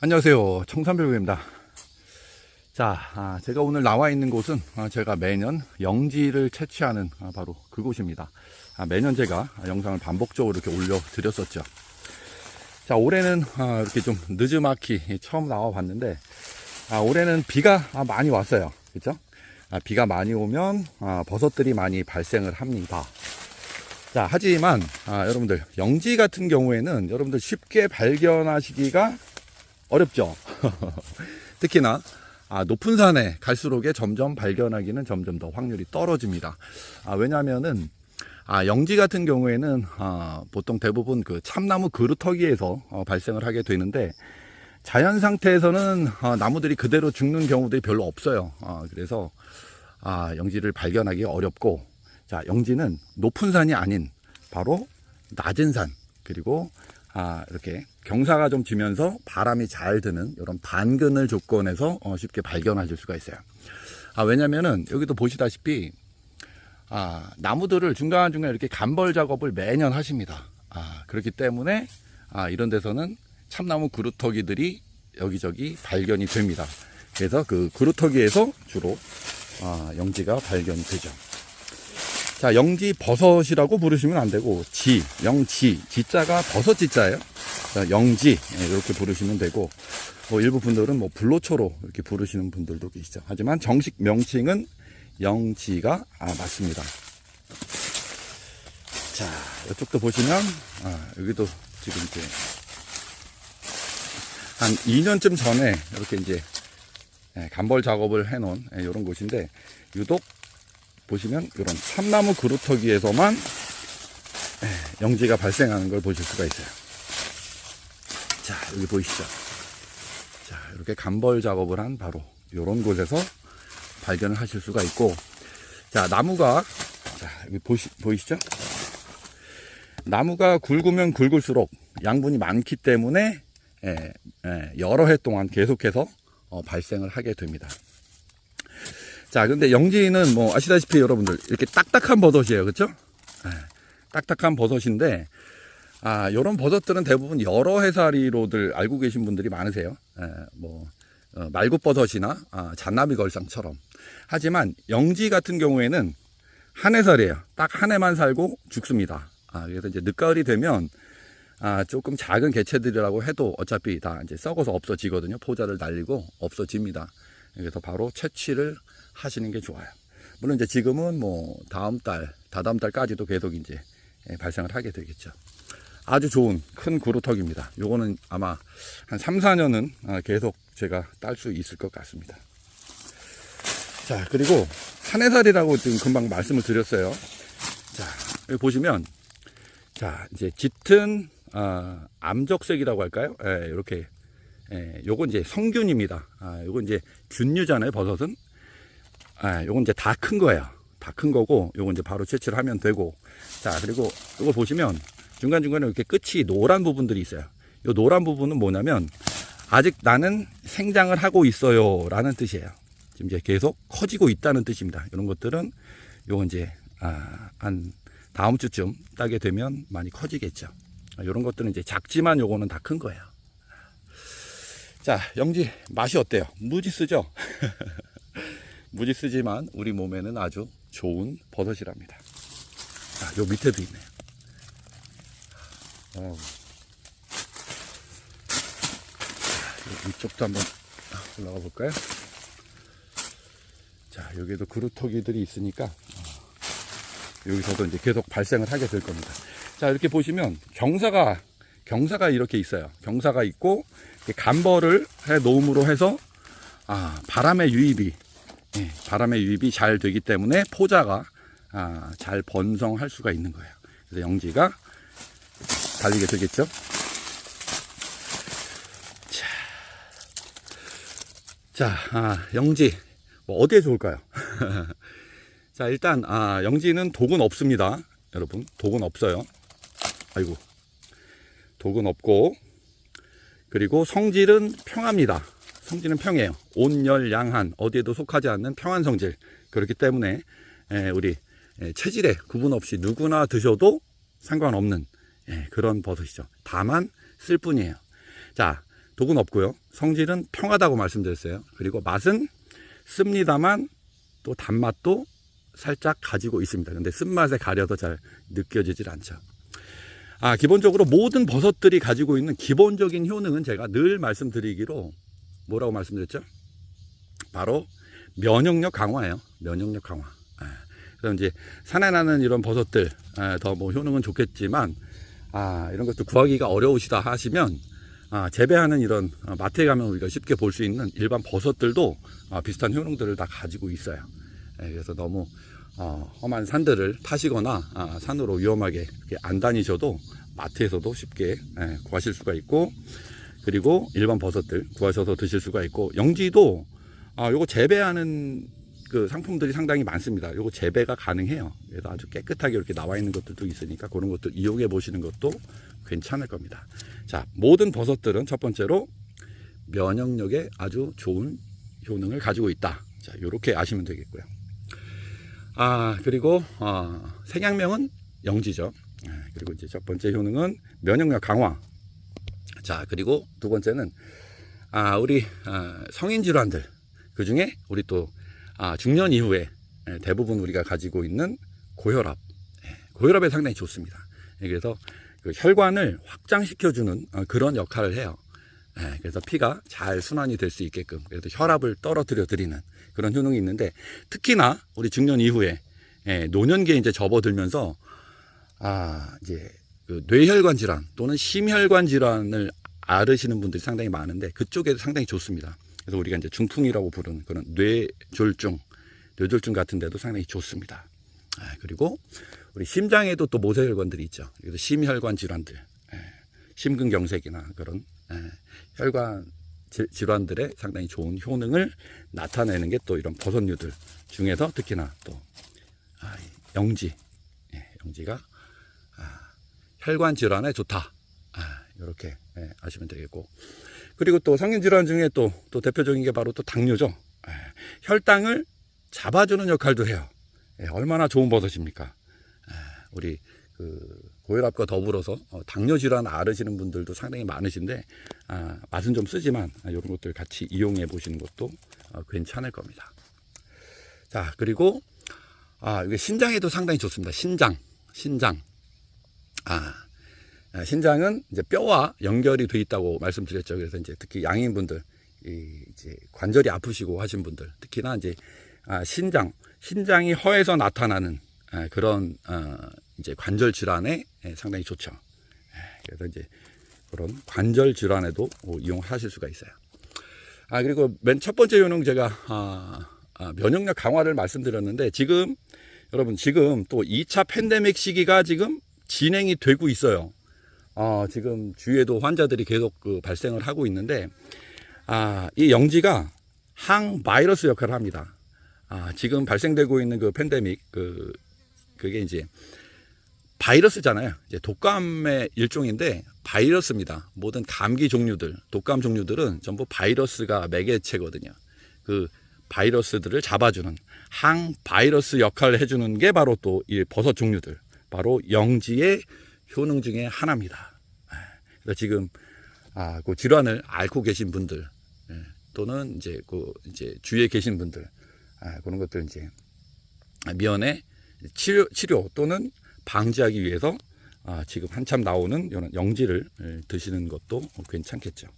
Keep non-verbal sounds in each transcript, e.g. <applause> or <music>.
안녕하세요. 청산별구입니다. 자, 아, 제가 오늘 나와 있는 곳은 아, 제가 매년 영지를 채취하는 아, 바로 그곳입니다. 아, 매년 제가 영상을 반복적으로 이렇게 올려 드렸었죠. 자, 올해는 아, 이렇게 좀 늦지막히 처음 나와 봤는데, 아, 올해는 비가 아, 많이 왔어요. 그죠? 아, 비가 많이 오면 아, 버섯들이 많이 발생을 합니다. 자, 하지만 아, 여러분들 영지 같은 경우에는 여러분들 쉽게 발견하시기가 어렵죠. <laughs> 특히나 아, 높은 산에 갈수록에 점점 발견하기는 점점 더 확률이 떨어집니다. 아, 왜냐하면은 아, 영지 같은 경우에는 아, 보통 대부분 그 참나무 그루터기에서 어, 발생을 하게 되는데 자연 상태에서는 어, 나무들이 그대로 죽는 경우들이 별로 없어요. 아, 그래서 아, 영지를 발견하기 어렵고 자 영지는 높은 산이 아닌 바로 낮은 산 그리고 아, 이렇게 경사가 좀 지면서 바람이 잘 드는 이런 반그늘 조건에서 어, 쉽게 발견하실 수가 있어요. 아, 왜냐면은 여기도 보시다시피 아, 나무들을 중간중간 이렇게 간벌 작업을 매년 하십니다. 아, 그렇기 때문에 아, 이런 데서는 참나무 그루터기들이 여기저기 발견이 됩니다. 그래서 그 그루터기에서 주로 아, 영지가 발견이 되죠. 자, 영지 버섯이라고 부르시면 안 되고, 지, 영지, 지자가 버섯 지자예요. 자, 영지, 예, 이렇게 부르시면 되고, 뭐 일부 분들은 뭐 불로초로 이렇게 부르시는 분들도 계시죠. 하지만 정식 명칭은 영지가 아, 맞습니다. 자, 이쪽도 보시면, 아, 여기도 지금 이제 한 2년쯤 전에 이렇게 이제 예, 간벌 작업을 해놓은 이런 곳인데, 유독 보시면 이런 참나무 그루터기에서만 예, 영지가 발생하는 걸 보실 수가 있어요. 자, 여기 보이시죠? 자, 이렇게 간벌 작업을 한 바로 이런 곳에서 발견을 하실 수가 있고, 자, 나무가, 자, 여기 보시, 보이시죠? 나무가 굵으면 굵을수록 양분이 많기 때문에, 예, 예, 여러 해 동안 계속해서 어, 발생을 하게 됩니다. 자, 근데 영지는 뭐 아시다시피 여러분들 이렇게 딱딱한 버섯이에요. 그렇죠? 딱딱한 버섯인데 아, 요런 버섯들은 대부분 여러 해살이로들 알고 계신 분들이 많으세요. 에, 뭐 어, 말굽버섯이나 아, 잔나비 걸상처럼. 하지만 영지 같은 경우에는 한 해살이에요. 딱 한 해만 살고 죽습니다. 아, 그래서 이제 늦가을이 되면 아, 조금 작은 개체들이라고 해도 어차피 다 이제 썩어서 없어지거든요. 포자를 날리고 없어집니다. 그래서 바로 채취를 하시는 게 좋아요. 물론 이제 지금은 뭐 다음 달, 다다음 달까지도 계속 이제 예, 발생을 하게 되겠죠. 아주 좋은 큰 구루턱입니다. 요거는 아마 한 3, 4년은 아, 계속 제가 딸 수 있을 것 같습니다. 자, 그리고 한해살이라고 지금 금방 말씀을 드렸어요. 자, 여기 보시면 자, 이제 짙은 아, 암적색이라고 할까요? 예, 이렇게 예, 요건 이제 성균입니다. 아, 요건 이제 균류잖아요, 버섯은. 아, 요건 이제 다 큰 거예요. 다 큰 거고, 요건 이제 바로 채취를 하면 되고. 자, 그리고 이거 보시면 중간중간에 이렇게 끝이 노란 부분들이 있어요. 요 노란 부분은 뭐냐면 아직 나는 생장을 하고 있어요. 라는 뜻이에요. 지금 이제 계속 커지고 있다는 뜻입니다. 이런 것들은 요건 이제, 아, 한 다음 주쯤 따게 되면 많이 커지겠죠. 이런 것들은 이제 작지만 요거는 다 큰 거예요. 자, 영지 맛이 어때요? 무지 쓰죠? <laughs> 무지 쓰지만 우리 몸에는 아주 좋은 버섯이랍니다. 자, 요 밑에도 있네요. 자, 이쪽도 한번 올라가 볼까요? 자, 여기도 그루터기들이 있으니까 어, 여기서도 이제 계속 발생을 하게 될 겁니다. 자, 이렇게 보시면 경사가 경사가 이렇게 있어요. 경사가 있고 간벌을 해 놓음으로 해서 아, 바람의 유입이 예, 바람의 유입이 잘 되기 때문에 포자가 아, 잘 번성할 수가 있는 거예요. 그래서 영지가 달리게 되겠죠. 자, 자 아, 영지 뭐 어디에 좋을까요? <laughs> 자 일단 아, 영지는 독은 없습니다. 여러분 독은 없어요. 아이고 독은 없고 그리고 성질은 평합니다. 성질은 평해요. 온열 양한 어디에도 속하지 않는 평한 성질. 그렇기 때문에 에, 우리 에, 체질에 구분 없이 누구나 드셔도 상관없는 예, 그런 버섯이죠. 다만 쓸 뿐이에요. 자, 독은 없고요. 성질은 평하다고 말씀드렸어요. 그리고 맛은 씁니다만 또 단맛도 살짝 가지고 있습니다. 근데 쓴맛에 가려서 잘 느껴지질 않죠. 아, 기본적으로 모든 버섯들이 가지고 있는 기본적인 효능은 제가 늘 말씀드리기로 뭐라고 말씀드렸죠? 바로 면역력 강화예요. 면역력 강화. 예. 그래서 이제 산에 나는 이런 버섯들 더뭐 효능은 좋겠지만 아 이런 것도 구하기가 어려우시다 하시면 아, 재배하는 이런 어, 마트에 가면 우리가 쉽게 볼 수 있는 일반 버섯들도 아, 비슷한 효능들을 다 가지고 있어요. 예, 그래서 너무 어, 험한 산들을 타시거나 아, 산으로 위험하게 안 다니셔도 마트에서도 쉽게 예, 구하실 수가 있고 그리고 일반 버섯들 구하셔서 드실 수가 있고 영지도 아, 요거 재배하는 그 상품들이 상당히 많습니다. 요거 재배가 가능해요. 그래서 아주 깨끗하게 이렇게 나와 있는 것들도 있으니까 그런 것들 이용해 보시는 것도 괜찮을 겁니다. 자, 모든 버섯들은 첫 번째로 면역력에 아주 좋은 효능을 가지고 있다. 자, 요렇게 아시면 되겠고요. 아, 그리고 어, 생양명은 영지죠. 아, 그리고 이제 첫 번째 효능은 면역력 강화. 자, 그리고 두 번째는 아, 우리 아, 성인 질환들 그 중에 우리 또 아, 중년 이후에 예, 대부분 우리가 가지고 있는 고혈압, 예, 고혈압에 상당히 좋습니다. 예, 그래서 그 혈관을 확장시켜주는 어, 그런 역할을 해요. 예, 그래서 피가 잘 순환이 될 수 있게끔 그래서 혈압을 떨어뜨려 드리는 그런 효능이 있는데 특히나 우리 중년 이후에 예, 노년기에 이제 접어들면서 아 이제 그 뇌혈관 질환 또는 심혈관 질환을 앓으시는 분들이 상당히 많은데 그쪽에 상당히 좋습니다. 그래서 우리가 이제 중풍이라고 부르는 그런 뇌졸중, 뇌졸중 같은 데도 상당히 좋습니다. 아, 그리고 우리 심장에도 또 모세혈관들이 있죠. 그래서 심혈관 질환들, 예, 심근경색이나 그런 예, 혈관 질- 질환들에 상당히 좋은 효능을 나타내는 게 또 이런 버섯류들 중에서 특히나 또 아, 이 영지, 예, 영지가 아, 혈관 질환에 좋다. 아, 이렇게 예, 아시면 되겠고. 그리고 또 성인 질환 중에 또, 또 대표적인 게 바로 또 당뇨죠. 예, 혈당을 잡아주는 역할도 해요. 예, 얼마나 좋은 버섯입니까? 예, 우리 그 고혈압과 더불어서 어, 당뇨 질환 앓으시는 분들도 상당히 많으신데 아, 맛은 좀 쓰지만 아, 이런 것들 같이 이용해 보시는 것도 어, 괜찮을 겁니다. 자 그리고 아 이게 신장에도 상당히 좋습니다. 신장, 신장. 아 아, 신장은 이제 뼈와 연결이 돼 있다고 말씀드렸죠. 그래서 이제 특히 양인분들, 이 이제 관절이 아프시고 하신 분들, 특히나 이제 아, 신장, 신장이 허해서 나타나는 아, 그런 어, 이제 관절 질환에 예, 상당히 좋죠. 예, 그래서 이제 그런 관절 질환에도 어, 이용하실 수가 있어요. 아 그리고 맨 첫 번째 요령 제가 아, 아, 면역력 강화를 말씀드렸는데 지금 여러분 지금 또 2차 팬데믹 시기가 지금 진행이 되고 있어요. 어, 지금 주위에도 환자들이 계속 그 발생을 하고 있는데, 아, 이 영지가 항 바이러스 역할을 합니다. 아, 지금 발생되고 있는 그 팬데믹, 그, 그게 이제 바이러스잖아요. 이제 독감의 일종인데 바이러스입니다. 모든 감기 종류들, 독감 종류들은 전부 바이러스가 매개체거든요. 그 바이러스들을 잡아주는 항 바이러스 역할을 해주는 게 바로 또 이 버섯 종류들, 바로 영지의 효능 중에 하나입니다. 예, 그래서 지금 아, 그 질환을 앓고 계신 분들 예, 또는 이제 그 이제 주위에 계신 분들 아, 그런 것들 이제 미연에 치료 치료 또는 방지하기 위해서 아, 지금 한참 나오는 이런 영지를 예, 드시는 것도 괜찮겠죠.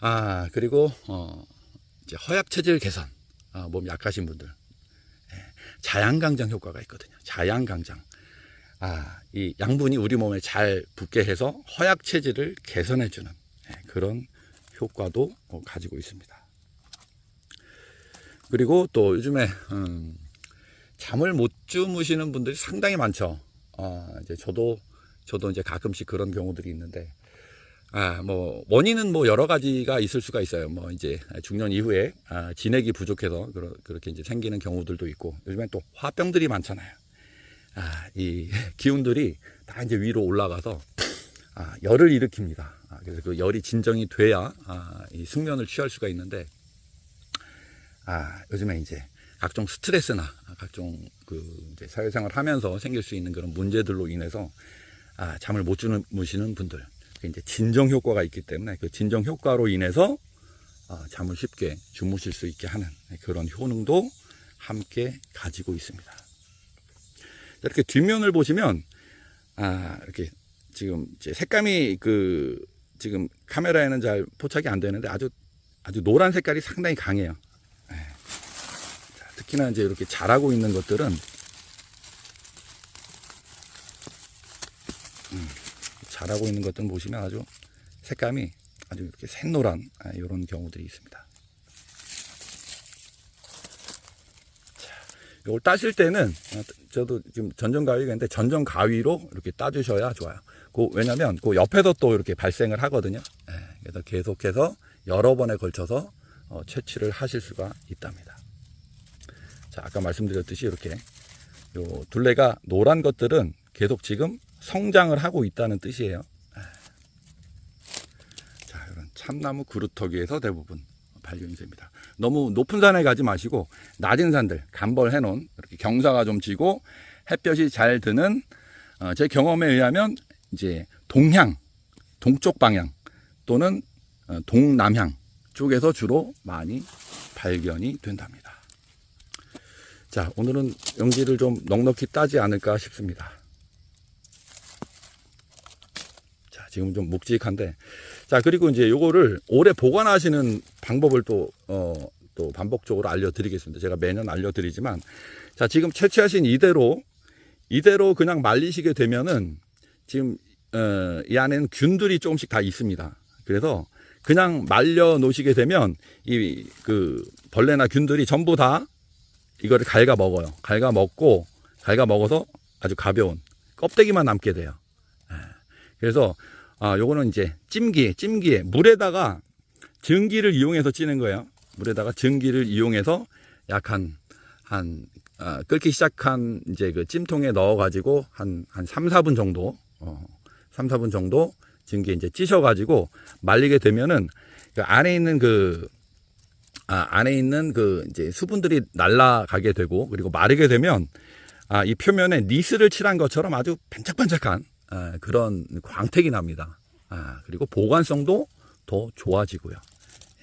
아 그리고 어, 이제 허약 체질 개선, 아, 몸 약하신 분들 예, 자양강장 효과가 있거든요. 자양강장. 아, 이 양분이 우리 몸에 잘 붙게 해서 허약 체질을 개선해 주는 예, 그런 효과도 어, 가지고 있습니다. 그리고 또 요즘에 음, 잠을 못 주무시는 분들이 상당히 많죠. 아, 이제 저도 저도 이제 가끔씩 그런 경우들이 있는데 아, 뭐 원인은 뭐 여러 가지가 있을 수가 있어요. 뭐 이제 중년 이후에 아, 진액이 부족해서 그러, 그렇게 이제 생기는 경우들도 있고 요즘엔 또 화병들이 많잖아요. 아, 이 <laughs> 기운들이 다 이제 위로 올라가서 아, 열을 일으킵니다. 아, 그래서 그 열이 진정이 돼야 아, 이 숙면을 취할 수가 있는데 아, 요즘에 이제 각종 스트레스나 각종 그 이제 사회생활 하면서 생길 수 있는 그런 문제들로 인해서 아, 잠을 못 주무시는 분들 이제 진정 효과가 있기 때문에 그 진정 효과로 인해서 아, 잠을 쉽게 주무실 수 있게 하는 그런 효능도 함께 가지고 있습니다. 이렇게 뒷면을 보시면 아 이렇게 지금 색감이 그 지금 카메라에는 잘 포착이 안 되는데 아주 아주 노란 색깔이 상당히 강해요. 예. 자, 특히나 이제 이렇게 자라고 있는 것들은 음, 자라고 있는 것들은 보시면 아주 색감이 아주 이렇게 샛노란 아, 이런 경우들이 있습니다. 이걸 따실 때는 어, 저도 지금 전정 가위가 있는데 전정 가위로 이렇게 따주셔야 좋아요. 그 왜냐면 그 옆에서 또 이렇게 발생을 하거든요. 예, 그래서 계속해서 여러 번에 걸쳐서 어, 채취를 하실 수가 있답니다. 자, 아까 말씀드렸듯이 이렇게 요 둘레가 노란 것들은 계속 지금 성장을 하고 있다는 뜻이에요. 예. 자, 이런 참나무 그루터기에서 대부분 발견이 됩니다. 너무 높은 산에 가지 마시고 낮은 산들 간벌해 놓은 이렇게 경사가 좀 지고 햇볕이 잘 드는 어, 제 경험에 의하면 이제 동향 동쪽 방향 또는 어, 동남향 쪽에서 주로 많이 발견이 된답니다. 자 오늘은 연기를 좀 넉넉히 따지 않을까 싶습니다. 자 지금 좀 묵직한데 자, 그리고 이제 요거를 오래 보관하시는 방법을 또, 어, 또 반복적으로 알려드리겠습니다. 제가 매년 알려드리지만, 자, 지금 채취하신 이대로, 이대로 그냥 말리시게 되면은, 지금, 어, 이 안에는 균들이 조금씩 다 있습니다. 그래서 그냥 말려 놓으시게 되면, 이, 그, 벌레나 균들이 전부 다 이거를 갉아 먹어요. 갉아 먹고, 갉아 먹어서 아주 가벼운 껍데기만 남게 돼요. 예. 그래서 아, 요거는 이제 찜기, 찜기에 물에다가 전기를 이용해서 찌는 거예요. 물에다가 전기를 이용해서 약 한, 한, 아, 끓기 시작한 이제 그 찜통에 넣어 가지고 한, 한 3, 4분 정도, 어, 3, 4분 정도 전기에 이제 찌셔 가지고 말리게 되면은 그 안에 있는 그, 아, 안에 있는 그 이제 수분들이 날아가게 되고 그리고 마르게 되면 아, 이 표면에 니스를 칠한 것처럼 아주 반짝반짝한 아, 그런 광택이 납니다. 아, 그리고 보관성도 더 좋아지고요.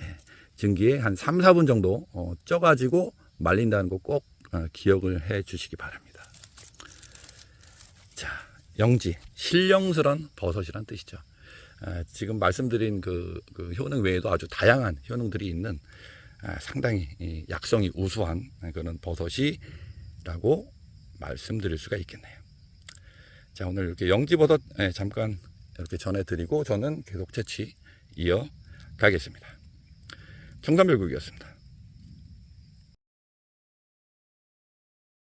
예, 증기에 한 3, 4분 정도 어, 쪄가지고 말린다는 거꼭 어, 기억을 해 주시기 바랍니다. 자, 영지, 신령스런 버섯이란 뜻이죠. 아, 지금 말씀드린 그, 그 효능 외에도 아주 다양한 효능들이 있는 아, 상당히 이 약성이 우수한 그런 버섯이라고 말씀드릴 수가 있겠네요. 자, 오늘 이렇게 영지버섯 예, 잠깐 이렇게 전해드리고 저는 계속 채취 이어 가겠습니다. 정담별국이었습니다.